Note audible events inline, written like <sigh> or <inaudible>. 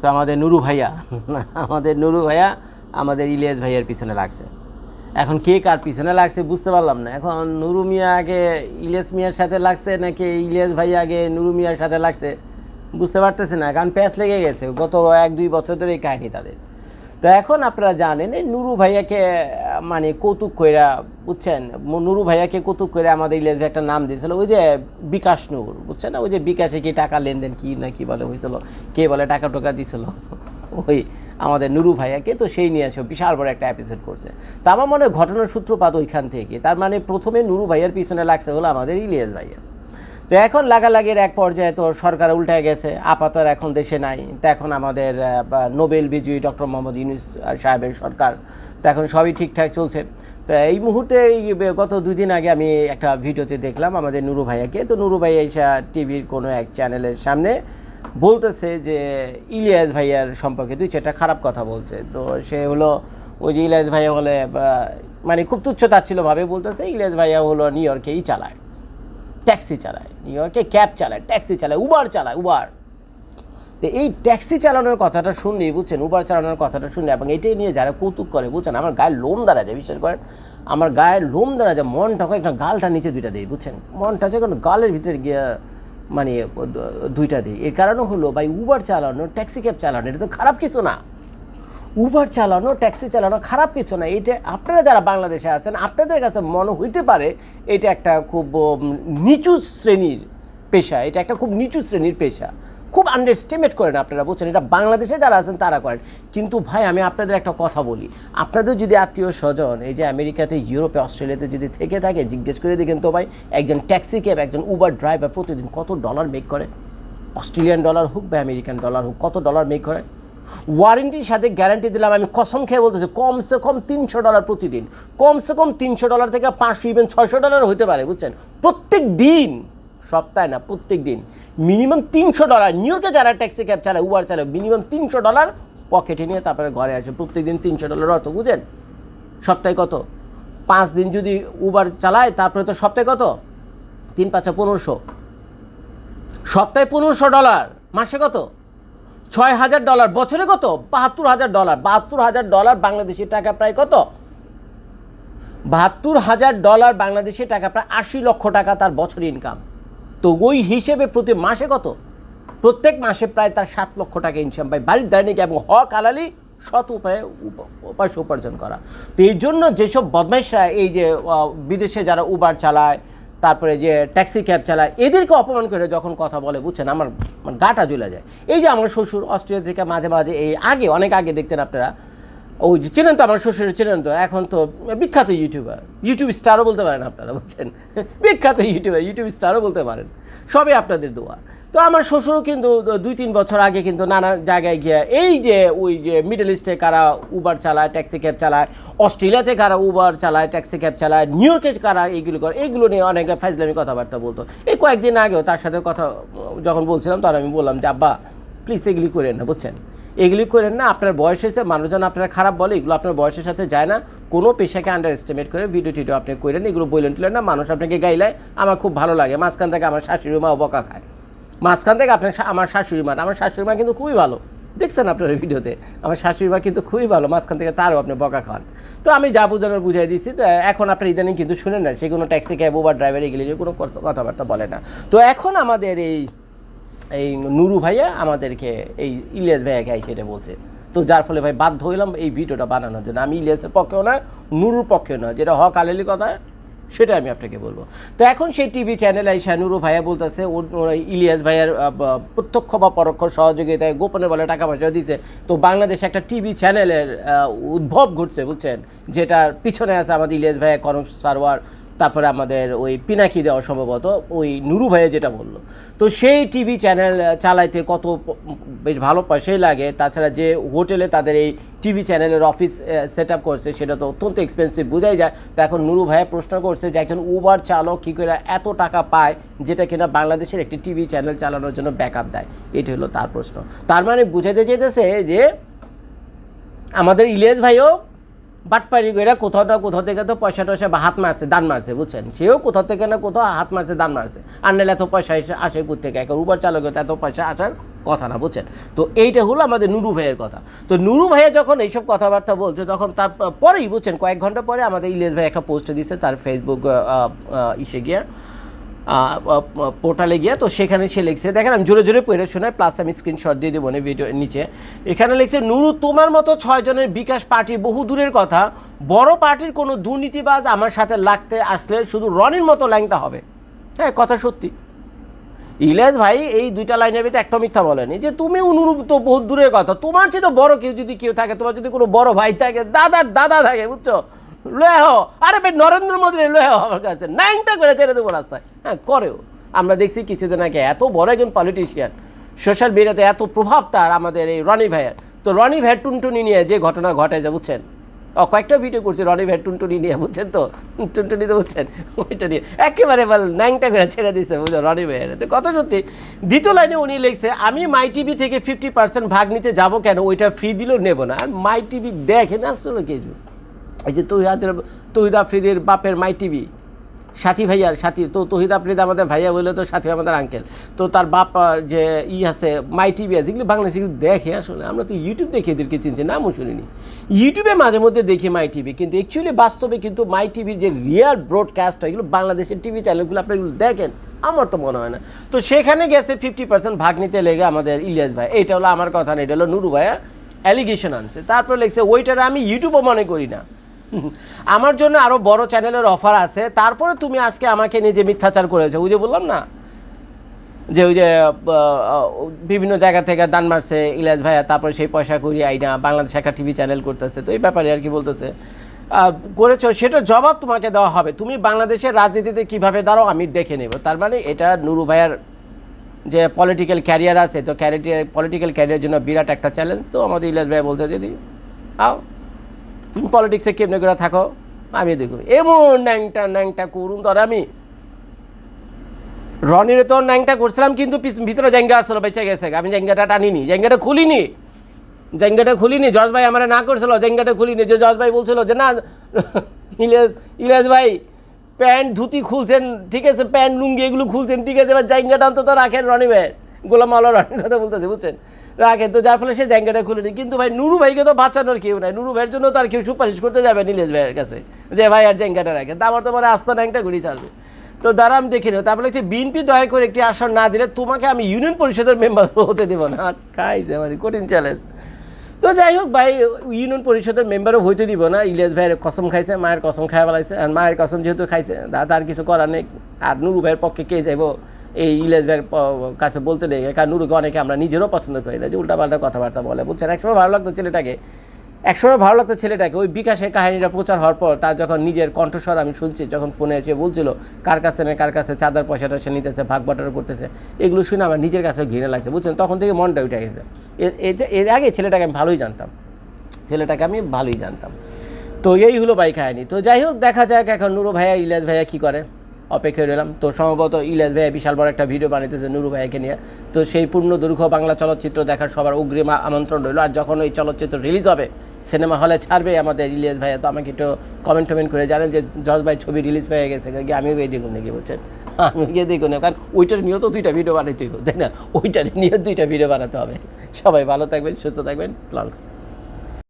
তো আমাদের নুরু ভাইয়া, আমাদের নুরু ভাইয়া আমাদের ইলিয়াস ভাইয়ার পিছনে লাগছে। এখন কে কার পিছনে লাগছে বুঝতে পারলাম না। এখন নুরু মিয়া আগে ইলিয়াস মিয়ার সাথে লাগছে নাকি ইলিয়াস ভাইয়া আগে নুরু মিয়ার সাথে লাগছে? বুঝতে পারতেছে না, কারণ প্যাঁচ লেগে গেছে। গত এক দুই বছর ধরে এই কাহিনি তাদের। তো এখন আপনারা জানেন, এই নুরু ভাইয়াকে মানে কৌতুক কইরা, বুঝছেন? নুরু ভাইয়াকে কৌতুক করে আমাদের ভাই একটা নাম দিয়েছিল। ওই যে বিকাশ নুর, বুঝছেন? না ওই যে বিকাশে কি টাকা লেনদেন কি না কি বলে হয়েছিল কে বলে, টাকা টোকা দিছিল। <laughs> ওই আমাদের নুরু ভাইয়াকে, তো সেই নিয়ে এসে বিশাল বড় একটা এপিসোড করছে। তা আমার মনে হয় ঘটনার সূত্রপাত ওইখান থেকে। তার মানে প্রথমে নুরু ভাইয়ার পিছনে লাগছে হলো আমাদের ইলিয়াস ভাইয়া। তো এখন লাগালাগির এক পর্যায়ে তো সরকার উল্টায় গেছে, আপাতত এখন দেশে নাই। তো এখন আমাদের নোবেল বিজয়ী ডক্টর মোহাম্মদ ইউনুস সাহেবের সরকার, তো এখন সবই ঠিকঠাক চলছে। তো এই মুহূর্তে এই গত দুই দিন আগে আমি একটা ভিডিওতে দেখলাম আমাদের নুরু ভাইয়াকে। তো নুরু ভাইয়া এসে টিভির কোনো এক চ্যানেলের সামনে বলতেছে যে, ইলিয়াস ভাইয়ার সম্পর্কে দুই চারটা খারাপ কথা বলছে। তো সে হলো, ওই যে ইলিয়াস ভাইয়া হলে মানে খুব তুচ্ছ তাচ্ছিল্যভাবে বলতেছে, ইলিয়াস ভাইয়া হলো নিউ ইয়র্কেই চালায়। ট্যাক্সি চালায় নিউ ইয়র্কে ক্যাব চালায়, ট্যাক্সি চালায় উবার চালায় উবার তো এই ট্যাক্সি চালানোর কথাটা শুনলি, বুঝছেন উবার চালানোর কথাটা শুনলে, এবং এটাই নিয়ে যারা কৌতুক করে, বুঝছেন, আমার গায়ের লোম দাঁড়া যায় বিশ্বাস করেন আমার গায়ের লোম দাঁড়া যায় মনটা একটা গালটা নিচে দুইটা দিই, বুঝছেন? মনটা যখন গালের ভিতরে গিয়ে মানে দুইটা দিই। এর কারণ হলো, ভাই উবার চালানো, ট্যাক্সি ক্যাব চালানো, এটা তো খারাপ কিছু না। উবার চালানো ট্যাক্সি চালানো খারাপ কিছু না। এটা আপনারা যারা বাংলাদেশে আছেন, আপনাদের কাছে মনে হইতে পারে এটা একটা খুব নিচু শ্রেণির পেশা। এটা একটা খুব নিচু শ্রেণির পেশা। খুব আন্ডারস্টিমেট করেন আপনারা, বুঝছেন? এটা বাংলাদেশে যারা আছেন, তারা করেন। কিন্তু ভাই, আমি আপনাদের একটা কথা বলি। আপনাদের যদি আত্মীয় স্বজন এই যে আমেরিকাতে, ইউরোপে, অস্ট্রেলিয়াতে যদি থেকে থাকে, জিজ্ঞেস করে দেখেন তো ভাই, একজন ট্যাক্সি ক্যাব একজন উবার ড্রাইভার প্রতিদিন কত ডলার মেক করে? অস্ট্রেলিয়ান ডলার হোক বা আমেরিকান ডলার হোক, কত ডলার মেক করে? ওয়ারেন্টির সাথে গ্যারান্টি দিলাম, আমি কসম খেয়ে বলতেছি, কমসে কম তিনশো ডলার প্রতিদিন, কমসে কম তিনশো ডলার থেকে পাঁচশো ইভেন ছয়শো ডলার হতে পারে, বুঝছেন? প্রত্যেক দিন, সপ্তাহে না, প্রত্যেক দিন মিনিমাম তিনশো ডলার নিউ ইয়র্কে যারা ট্যাক্সি ক্যাব চালায় উবার চালায় মিনিমাম তিনশো ডলার পকেটে নিয়ে তারপরে ঘরে আসে, প্রত্যেক দিন তিনশো ডলার অত বুঝেন সপ্তাহে কত? পাঁচ দিন যদি উবার চালায়, তারপরে তো সপ্তাহে কত? তিন, পাঁচা পনেরোশো। সপ্তাহে পনেরোশো ডলার, মাসে কত? ছয় হাজার ডলার। বছরে কত? বাহাত্তর হাজার ডলার। বাহাত্তর হাজার ডলার বাংলাদেশি টাকা প্রায় কত? বাহাত্তর হাজার ডলার বাংলাদেশি টাকা প্রায় আশি লক্ষ টাকা তার বছর ইনকাম তো ওই হিসেবে প্রতি মাসে কত? প্রত্যেক মাসে প্রায় তার সাত লক্ষ টাকা ইনকাম পায়। বাড়ির দাঁড়িয়ে এবং হক আলালি সৎ উপায়ে উপ- পয়সা উপার্জন করা। তো এই জন্য যেসব বদমাইশরা এই যে বিদেশে যারা উবার চালায় তারপরে যে ট্যাক্সি ক্যাব চালায়, এদেরকে অপমান করে যখন কথা বলে, বুঝছেন? আমার গাটা জ্বলে যায়। এই যে আমার শ্বশুর অস্ট্রেলিয়া থেকে মাঝে মাঝে, এই আগে, অনেক আগে দেখতেন আপনারা ওই যে চেনেন তো আমার শ্বশুর চেনেন তো, এখন তো বিখ্যাত ইউটিউবার। ইউটিউব স্টারও বলতে পারেন আপনারা, বুঝছেন? বিখ্যাত ইউটিউবার, ইউটিউব স্টারও বলতে পারেন। সবই আপনাদের দোয়া। তো আমার শ্বশুরও কিন্তু দুই তিন বছর আগে কিন্তু নানা জায়গায় গিয়ে এই যে ওই যে মিডল ইস্টে কারা উবার চালায় ট্যাক্সি ক্যাব চালায় অস্ট্রেলিয়াতে কারা উবার চালায় ট্যাক্সি ক্যাব চালায় নিউ ইয়র্কে কারা এইগুলো করে এইগুলো নিয়ে অনেক ফাইজলামি কথাবার্তা বলতো। এই কয়েকদিন আগেও তার সাথে কথা, যখন বলছিলাম তখন আমি বললাম যে, আব্বা প্লিজ এগুলি করেন না, বুঝছেন? এগুলি করেন না, আপনার বয়স হয়েছে, মানুষজন আপনারা খারাপ বলে, এগুলো আপনার বয়সের সাথে যায় না। কোনো পেশাকে আন্ডার এস্টিমেট করে ভিডিও টিডিও আপনি করেন, এগুলো বললেন টুলেন না, মানুষ আপনাকে গাইলায়, আমার খুব ভালো লাগে। মাঝখান থেকে আমার শাশুড়ি মা বকা খায়। মাঝখান থেকে আপনার আমার শাশুড়ি মা, আমার শাশুড়ি মা কিন্তু খুবই ভালো। দেখছেন আপনার ভিডিওতে আমার শাশুড়ি মা কিন্তু খুবই ভালো, মাঝখান থেকে তারও আপনি বকা খান। তো আমি যা বোঝানোর বুঝাই দিচ্ছি তো এখন আপনার ইদানিং কিন্তু শুনেন না, সে কোনো ট্যাক্সি ক্যাব উবার ড্রাইভার এগুলি কোনো কথাবার্তা বলে না। তো এখন আমাদের এই এই নুরু ভাইয়া আমাদেরকে এই ইলিয়াস ভাইয়াকে এই সেটা বলছে। তো যার ফলে ভাই বাধ্য হইলাম এই ভিডিওটা বানানোর জন্য। আমি ইলিয়াসের পক্ষেও না নুরুর পক্ষেও না যেটা হক আলেলি কথা সেটা আমি আপনাকে বলব। তো এখন সেই টিভি চ্যানেল আইসা নুরু ভাইয়া বলতেছে ইলিয়াস ভাইয়ার প্রত্যক্ষ বা পরোক্ষ সহযোগিতায় গোপনে বলে টাকা পয়সা দিছে তো বাংলাদেশে একটা টিভি চ্যানেলের উদ্ভব ঘটছে, বুঝছেন? যেটার পিছনে আছে আমাদের ইলিয়াস ভাইয়া, কনক সারওয়ার তারপরে আমাদের ওই পিনাকি দেওয়া সম্ভবত ওই নুরু ভাইয়া যেটা বলল। তো সেই টিভি চ্যানেল চালাইতে কত বেশ ভালো পয়সাই লাগে। তাছাড়া যে হোটেলে তাদের এই টিভি চ্যানেলের অফিস সেট আপ করছে, সেটা তো অত্যন্ত এক্সপেন্সিভ বোঝাই যায়। তো এখন নুরু ভাইয়া প্রশ্ন করছে যে একজন উবার চালক কী করে এত টাকা পায় যেটা কিনা বাংলাদেশের একটি টিভি চ্যানেল চালানোর জন্য ব্যাকআপ দেয়? এটি হলো তার প্রশ্ন। তার মানে বুঝাতে চেয়েছে যে আমাদের ইলিয়াস ভাইও বাটপারি করে কোথাও না কোথাও থেকে তো পয়সা টয়সা বা হাত মারছে, দান মারছে, বুঝছেন? সেও কোথাও থেকে না কোথাও হাত মারছে, দান মারছে। আর নাহলে এত পয়সা এসে আসে থেকে এখন উবার চালকের এত পয়সা আসার কথা না, বুঝছেন? তো এইটা হলো আমাদের নুরু ভাইয়ের কথা। তো নুরু ভাইয়া যখন এইসব কথাবার্তা বলছে, তখন তার পরেই, বুঝছেন, কয়েক ঘণ্টা পরে আমাদের ইলিয়াস ভাই একটা পোস্ট দিছে তার ফেসবুক ইসে গিয়া। পোর্টালে গিয়ে, তো সেখানে সে লিখছে, দেখেন, আমি জোরে জোরে পড়ে শোনাই প্লাস আমি স্ক্রিনশট দিয়ে দেবো না ভিডিও নিচে। এখানে লিখছে, নুরু, তোমার মতো ছয়জনের বিকাশ পার্টি বহু দূরের কথা। বড় পার্টির কোনো দুর্নীতিবাজ আমার সাথে লাগতে আসলে শুধু রনির মতো ল্যাংটা হবে। হ্যাঁ কথা সত্যি। ইলিয়াস ভাই এই দুইটা লাইনের ভিতরে একটা মিথ্যা বলেনি, যে তুমি অনুরূপ তো বহুত দূরের কথা, তোমার চেয়ে তো বড় কেউ যদি কেউ থাকে, তোমার যদি কোনো বড় ভাই থাকে দাদার দাদা থাকে, বুঝছ? লয়ে হো আরে ভাই, নরেন্দ্র মোদী লয়ে হো আমার কাছে। ন্যাংটা করে ছেড়ে দেবো রাস্তায়। হ্যাঁ করেও। আমরা দেখছি কিছুদিন আগে এত বড় একজন পলিটিশিয়ান সোশ্যাল মিডিয়াতে এত প্রভাব তার আমাদের এই রনি ভাইয়ের। তো রনি ভাইয়ের টুনটুনি নিয়ে যে ঘটনা ঘটে যা, বুঝছেন? ও, কয়েকটা ভিডিও করছে রনি ভাই টুনটুনি নিয়ে, বুঝছেন তো? টুনটুনি তো, বুঝছেন? ওইটা নিয়ে। একেবারে ন্যাংটা করে ছেড়ে দিছে, বুঝো রনি ভাইয়ের। তো কত সত্যি, দ্বিতীয় লাইনে উনি লিখছে, আমি মাই টিভি থেকে ফিফটি পার্সেন্ট ভাগ নিতে যাব কেন? ওইটা ফ্রি দিলেও নেব না। আর মাই টিভি দেখে না আসলে কিছু এই যে তহিদাদের, তহিদ আফ্রিদির বাপের মাই টিভি, সাথী ভাইয়ার, সাথী, তো তহিদ আফ্রিদ আমাদের ভাইয়া বললে তো সাথী আমাদের আঙ্কেল তো তার বাপ যে ই আছে, মাই টিভি আছে, এগুলো বাংলাদেশে দেখে আসলে, আমরা তো ইউটিউব দেখে এদেরকে চিনছি, নামও শুনিনি। ইউটিউবে মাঝে মধ্যে দেখি মাই টিভি, কিন্তু অ্যাকচুয়ালি বাস্তবে কিন্তু মাই টিভির যে রিয়াল ব্রডকাস্ট হয়, এগুলো বাংলাদেশের টিভি চ্যানেলগুলো আপনারা এগুলো দেখেন, আমার তো মনে হয় না। তো সেখানে গেছে ফিফটি পার্সেন্ট ভাগ নিতে লেগে আমাদের ইলিয়াস ভাই এটা হলো আমার কথা না, এটা হলো নুরু ভাইয়া অ্যালিগেশন আনছে। তারপর লিখছে, ওইটার আমি ইউটিউবও মনে করি না। আমার জন্য আরও বড় চ্যানেলের অফার আছে। তারপরে তুমি আজকে আমাকে নিজে মিথ্যাচার করেছ, ওই যে বললাম না? যে ওই যে বিভিন্ন জায়গা থেকে দান মারছে ইলাজ ভাইয়া, তারপরে সেই পয়সা করি আইনা বাংলাদেশ একটা টিভি চ্যানেল করতেছে। তো এই ব্যাপারে আর কি বলতেছে। করেছ সেটা জবাব তোমাকে দেওয়া হবে। তুমি বাংলাদেশের রাজনীতিতে কীভাবে দাঁড়াও, আমি দেখে নেব। তার মানে এটা নুরু ভাইয়ার যে পলিটিক্যাল ক্যারিয়ার আছে, তো ক্যারিয়ার পলিটিক্যাল ক্যারিয়ার জন্য বিরাট একটা চ্যালেঞ্জ তো আমাদের ইলাজ ভাই বলতে যদি আও। তুমি পলিটিক্সে কেমনে করে থাকো? আমি দেখো। এমন ন্যাংটা ন্যাংটা করুন। ধর আমি রনির তো ন্যাংটা করছিলাম, কিন্তু ভিতরে জ্যাঙ্গা আসলো, বেঁচে গেছে আমি জ্যাঙ্গাটা টানিনি। জাঙ্গাটা খুলিনি। জাঙ্গাটা খুলিনি। জজ ভাই আমার না করছিল জাঙ্গাটা খুলিনি। যে জজ ভাই বলছিল যে, না ইলিয়াস ইলিয়াস ভাই, প্যান্ট, ধুতি খুলছেন, ঠিক আছে, প্যান্ট, লুঙ্গি এগুলো খুলছেন, ঠিক আছে, এবার জাঙ্গাটা অন্তত রাখেন রনি ভাই গোলাম আল্লাহ রনির কথা বলতেছে, বুঝছেন? রাখেন তো যার ফলে সে জায়গাটা খুলেনি। কিন্তু ভাই, নুরু ভাইকে তো বাঁচানোর কেউ নাই। নুরু ভাইয়ের জন্য তো আর কেউ সুপারিশ করতে যাবে নীলেশ ভাইয়ের কাছে, যে ভাই আর জায়গাটা রাখেন তা আমার তো মানে আস্তা ন্যাংটা ঘুরি চালবে তো দ্বারা আমি দেখি না তারপরে হচ্ছে বিএনপি দয়া করে একটি আসন না দিলে তোমাকে আমি ইউনিয়ন পরিষদের মেম্বার হতে দেবো না। আর খাইছে মানে কঠিন চ্যালেঞ্জ তো যাই হোক ভাই, ইউনিয়ন পরিষদের মেম্বারও হইতে দিব না। ইলিয়াস ভাইয়ের কসম খাইছে, মায়ের কসম খাই বেলাইছে আর মায়ের কসম যেহেতু খাইছে দাদা আর কিছু করার নেই। আর নুরু ভাইয়ের পক্ষে কে যাইবো? এই ইলিয়াস ভাইয়ের কাছে বলতে নেই। কারণ নুরুকে অনেকে আমরা নিজেরও পছন্দ করি না যে উল্টাপাল্টা কথাবার্তা বলে। বুঝছেন? একসময় ভালো লাগতো ছেলেটাকে। একসময় ভালো লাগতো ছেলেটাকে। ওই বিকাশের কাহিনীটা প্রচার হওয়ার পর তার যখন নিজের কণ্ঠস্বর আমি শুনছি, যখন ফোনে এসে বলছিল, কার কাছে নেই কার কাছে চাঁদার পয়সাটা সে নিতেছে, ভাগ বাটার করতেছে? এগুলো শুনে আমার নিজের কাছে ঘৃণা লাগছে। বুঝছেন? তখন থেকে মনটা উঠে গেছে। এর আগে ছেলেটাকে আমি ভালোই জানতাম। ছেলেটাকে আমি ভালোই জানতাম। তো এই হলো বাই কাহিনী। তো যাই হোক, দেখা যাক এখন নুরু ভাইয়া, ইলিয়াস ভাইয়া কী করে। অপেক্ষায় রইলাম। তো সম্ভবত ইলিয়াস ভাইয়া বিশাল বড় একটা ভিডিও বানাইতেছে নুরু ভাইয়াকে নিয়ে। তো সেই পূর্ণ দৈর্ঘ্য বাংলা চলচ্চিত্র দেখার সবার অগ্রিম আমন্ত্রণ রইল। আর যখন ওই চলচ্চিত্র রিলিজ হবে সিনেমা হলে ছাড়বে আমাদের ইলিয়াস ভাইয়া, তো আমাকে একটু কমেন্ট টমেন্ট করে জানেন যে, জজ ভাই, ছবি রিলিজ হয়ে গেছে। গিয়ে আমিও গিয়ে দেখুন নাকি বলছেন? আমি গিয়ে দেখুন কারণ ওইটার নিয়েও তো দুইটা ভিডিও বানাইতে হইব, তাই না? ওইটার নিয়ে দুইটা ভিডিও বানাতে হবে। সবাই ভালো থাকবেন, সুস্থ থাকবেন। সালাম